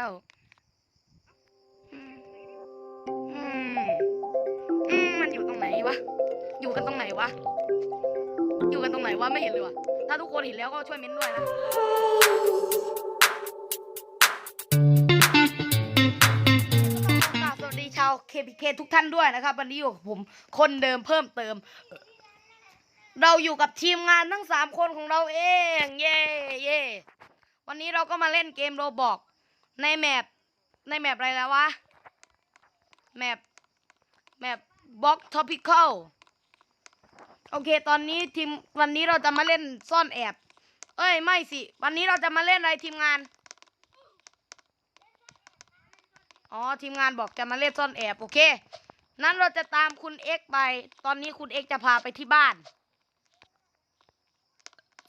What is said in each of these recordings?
แล้วอืมมันอยู่ตรงไหนวะ อยู่กันตรงไหนวะ อยู่กันตรงไหนวะไม่เห็นเลยวะถ้าทุกคนเห็นแล้วก็ช่วยเม้นด้วยนะสวัสดีชาว KPK ทุกท่านด้วยนะครับ วันนี้อยู่กับผมคนเดิมเพิ่มเติม เราอยู่กับทีมงานทั้งสามคนของเราเอง เย่เย่วันนี้เราก็มาเล่นเกมโรบอก ในแมปในแมปอะไรแล้ววะ แมปแมปบล็อกท็อปิคอลโอเค ตอนนี้ทีมวันนี้เราจะมาเล่นซ่อนแอบ เอ้ย ไม่สิ วันนี้เราจะมาเล่นอะไรทีมงาน อ๋อ ทีมงานบอกจะมาเล่นซ่อนแอบ โอเค นั้นเราจะตามคุณเอ็กไป ตอนนี้คุณเอ็กจะพาไปที่บ้าน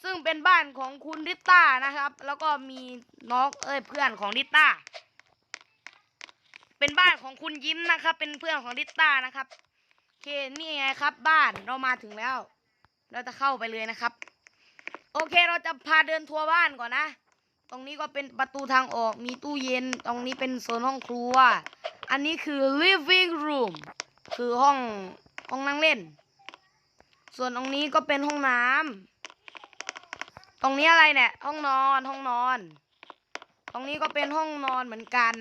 ซึ่งเป็นบ้านของคุณริต้านะครับ แล้วก็มีน้องเอ้ยเพื่อนของริต้าเป็นบ้านของคุณยิ้มนะครับ เป็นเพื่อนของริต้านะครับโอเคนี่ไงครับ บ้านเรามาถึงแล้ว เราจะเข้าไปเลยนะครับ โอเคเราจะพาเดินทัวร์บ้านก่อนนะตรงนี้ก็เป็นประตูทางออกมีตู้เย็น ตรงนี้เป็นโซนห้องครัว อันนี้คือ living room คือห้องห้องนั่งเล่น ส่วนตรงนี้ก็เป็นห้องน้ำ ตรงนี้อะไรเนี่ย ห้องนอนห้องนอน ตรงนี้ก็เป็นห้องนอนเหมือนกัน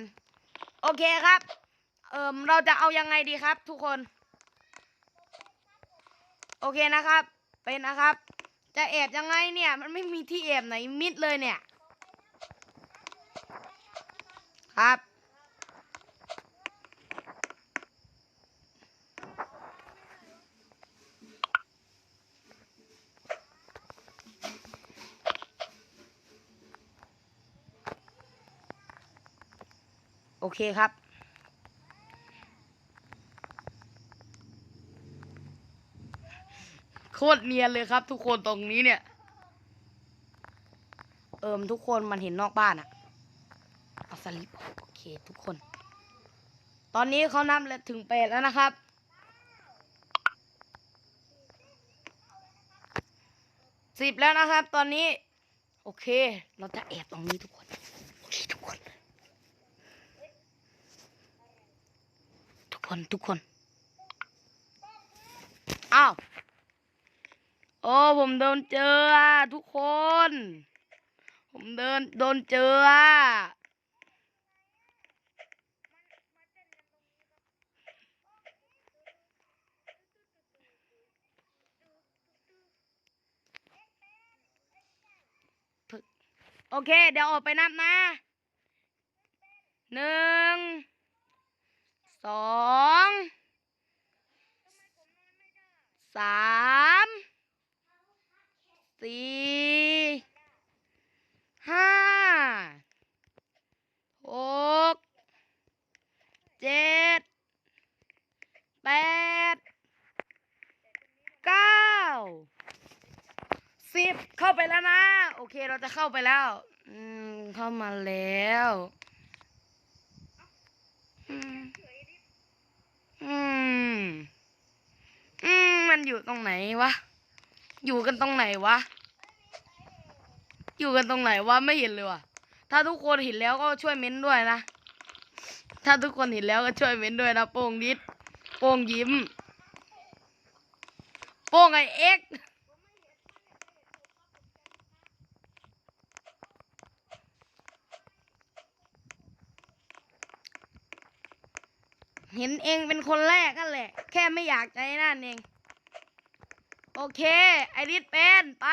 โอเคครับ เอิมเราจะเอายังไงดีครับ ทุกคน โอเคนะครับ เป็นนะครับ จะแอบยังไงเนี่ย มันไม่มีที่แอบไหนมิดเลยเนี่ย ครับ เคครับ โคตรเนียนเลยครับ ทุกคนตรงนี้เนี่ย เอิมทุกคนมันเห็นนอกบ้านอะเอาสลิปโอเคทุกคน ตอนนี้เขานับถึงแปดแล้วนะครับสิบแล้วนะครับ ตอนนี้ โอเค เราจะแอบตรงนี้ทุกคน โอเคทุกคน ทุก คนทุกคน อ้าว โอ้ผมโดนเจอทุกคน ผมเดินโดนเจอโอเค เดี๋ยวออกไปนับนะหนึ่ง สองสามสี่ห้าหกเจ็ดแปดเก้าสิบเข้าไปแล้วนะ โอเคเราจะเข้าไปแล้ว อืม เข้ามาแล้ว อืม อืม อืม มัน อยู่ตรงไหนวะ อยู่กันตรงไหนวะ อยู่กันตรงไหนวะไม่เห็นเลยวะถ้าทุกคนเห็นแล้วก็ช่วยเม้นด้วยนะ ถ้าทุกคนเห็นแล้วก็ช่วยเม้นด้วยนะโป้งนิด โป้งยิ้ม โป้งไอเอ็กซ์เห็นเองเป็นคนแรกนั่นแหละ แค่ไม่อยากใจนั่นเอง โอเค ไอริสเป็นไป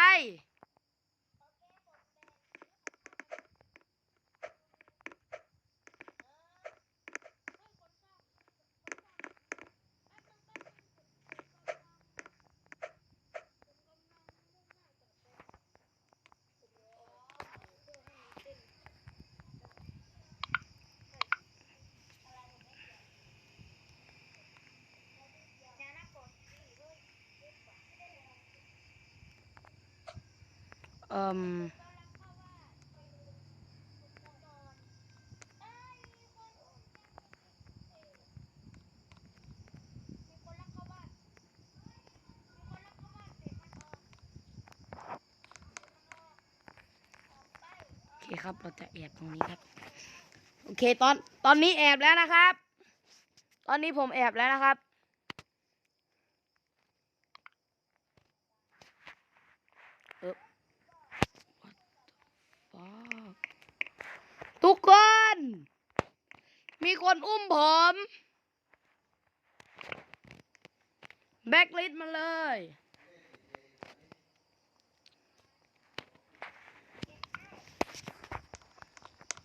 อ่มโอเคครับ เราจะแอบตรงนี้ครับ โอเค ตอน ตอนนี้แอบแล้วนะครับ ตอนนี้ผมแอบแล้วนะครับ เออ What the fuck ทุกคน มี คนอุ้มผมแบ็กลิสมาเลย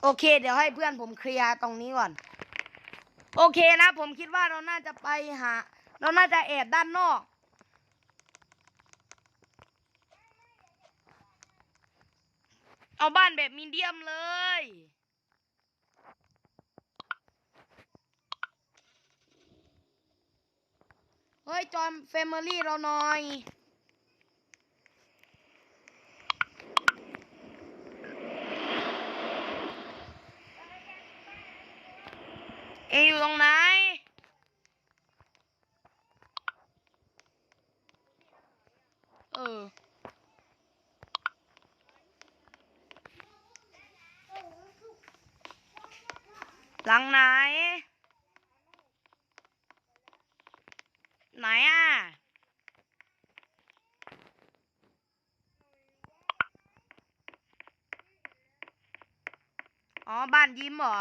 โอเค เดี๋ยวให้เพื่อนผมเคลียร์ตรงนี้ก่อน โอเคนะ ผมคิดว่าเราน่าจะไปหา เราน่าจะแอบด้านนอก เอาบ้านแบบมีเดียมเลย เฮ้ย จอมเฟมิลี่เราหน่อย เองอยู่ตรงไหนเออหลังไหน ไหนอะอ๋อบ้านยิ้มเหรอ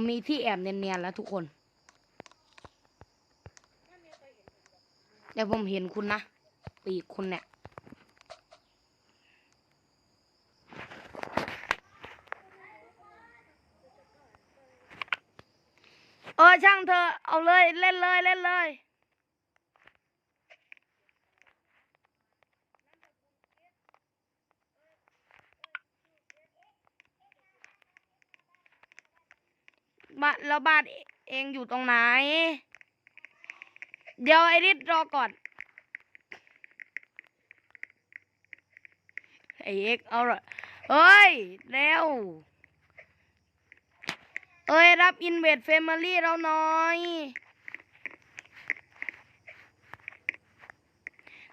ผมมีที่แอบเนียนๆแล้วทุกคน เดี๋ยวผมเห็นคุณนะ ปีกคุณเนี่ย เออช่างเธอ เอาเลยเล่นเลยเล่นเลย แล้วบ้านเองอยู่ตรงไหน เดี๋ยวไอริสรอก่อนไอเอ็กเอาละเฮ้ยเร็วเอ้ยรับอินเวดเฟมิลี่เราหน่อย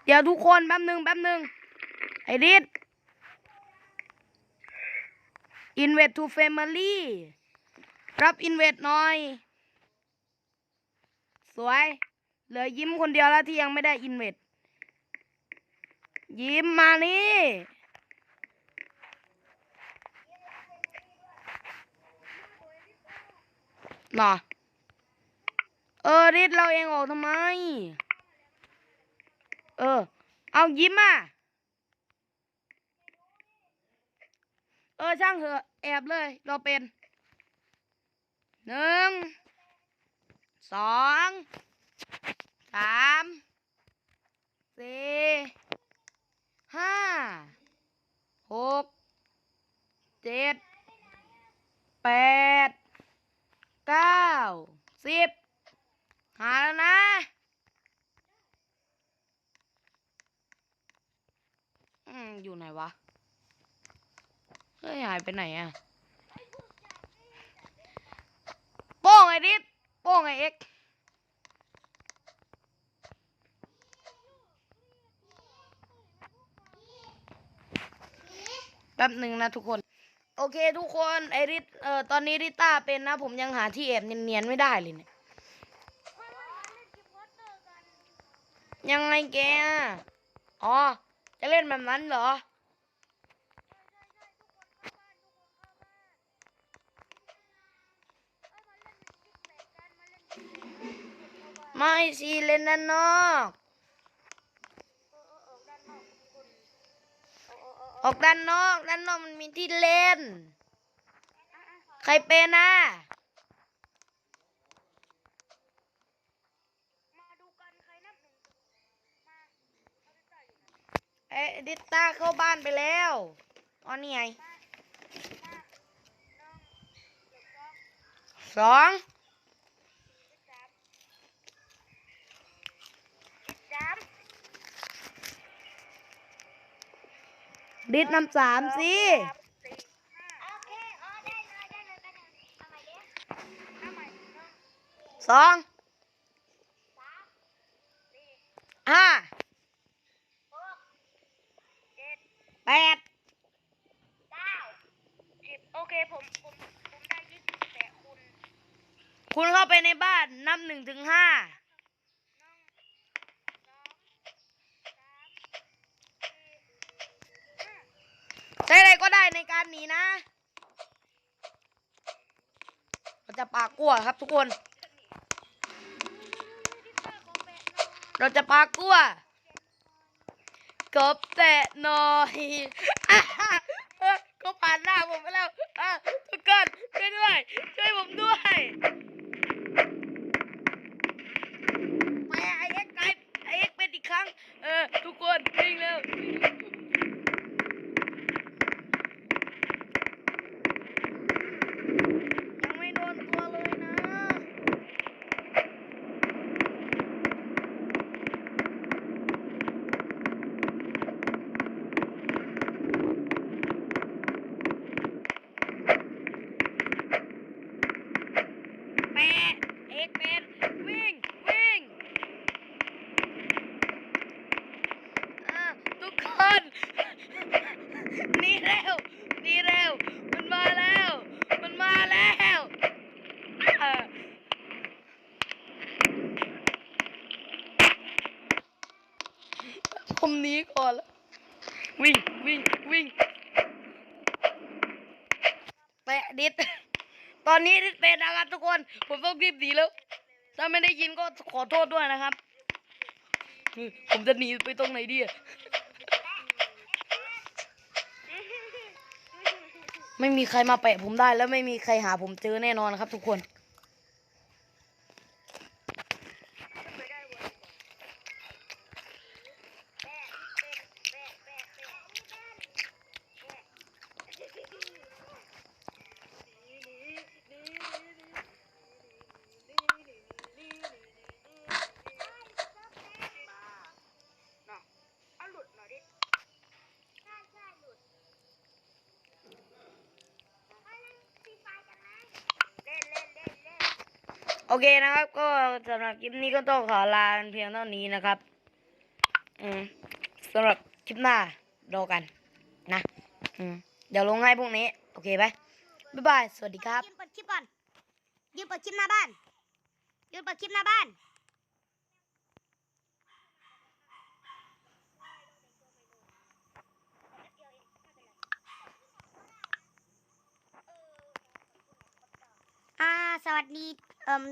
เดี๋ยวทุกคนแป๊บหนึ่งแป๊บหนึ่งไอริสอินเวดทูเฟมิลี่ รับอินเวดหน่อย สวย เหลือยิ้มคนเดียวแล้วที่ยังไม่ได้อินเวดยิ้มมานี่น่ะเออริดเราเองออกทำไม เออ เอายิ้มอะ เออช่างเถอะ แอบเลย เราเป็น หนึ่งสองสามสี่ห้าหกเจ็ดแปดเก้าสิบหาแล้วนะอืมอยู่ไหนวะ เฮ้ย หายไปไหนอะ โป้งไอ้ดิโป้งไอเอ็กแป๊บหนึ่งนะทุกคน โอเคทุกคนไอริสเอ่อตอนนี้ริต้าเป็นนะ ผมยังหาที่แอบเนียนๆไม่ได้เลยเนี่ยยังไงแกอ๋อจะเล่นแบบนั้นเหรอ ไม่สิเล่นด้านนอกออกด้านนอกด้านนอกมันมีที่เล่น ใครเป็นอะเอ้ดิต้าเข้าบ้านไปแล้วอ๋อนี่ไงสอง ดิดนำสามสิ โอเคอ๋อได้เลยได้เลยได้เลยทำไมเนี้ย ทำไมเนาะสองสามสี่ห้าหกเจ็ดแปดเก้าสิบโอเคผมผมผมได้ยี่สิบแต่คุณ คุณเข้าไปในบ้านนับหนึ่งถึงห้า น้องสองสามสี่ห้า ใช้ อะไรก็ได้ในการหนีนะเราจะปากกลัวครับทุกคน เราจะปากกลัวกบแตะหน่อยก็ผ่านหน้าผมไปแล้วทุกคนช่วยด้วย ช่วยผมด้วยไปไอเอ็กซ์ไอเอ็กซ์เป็นอีกครั้ง เออ ทุกคนวิ่งเร็ววิ่งเร็วยังไม่โดนตัวเลยนะ แปะเอกเป็นวิ่ง วิ่งอะทุกคนหนีเร็วหนีเร็ว มันมาแล้ว มันมาแล้วอะผ มหนีก่อนแล้ววิ่งวิ่งวิ่งแปะดิดตอนนี้ดิดเป็นนะครับทุกคน ผมต้องรีบหนีแล้ว ถ้าไม่ได้ยินก็ขอโทษด้วยนะครับเฮ้ยผมจะหนีไปตรงไหนดีอะไม่มีใครมาแปะผมได้แล้วไม่มีใครหาผมเจอแน่นอนนะครับทุกคน ไม่ได้วนแปะแปะแปะแปะแปะน่ะเอาหลุดหน่อยดิใช่ใช่หลุดเล่นเล่นเล่นเล่น โอ เคนะครับ ก็สำหรับคลิปนี้ก็ต้องขอลากันเพียงเท่านี้นะครับ อืมสำหรับคลิปหน้ารอกัน นะ อืมเดี๋ยวลงให้พวกนี้ โอเคไหมบ๊ายบาย สวัสดีครับ ยืนเปิดคลิปก่อน ยืนเปิดคลิปหน้าบ้าน ยืนเปิดคลิปหน้าบ้านอ่าสวัสดี เอ่ม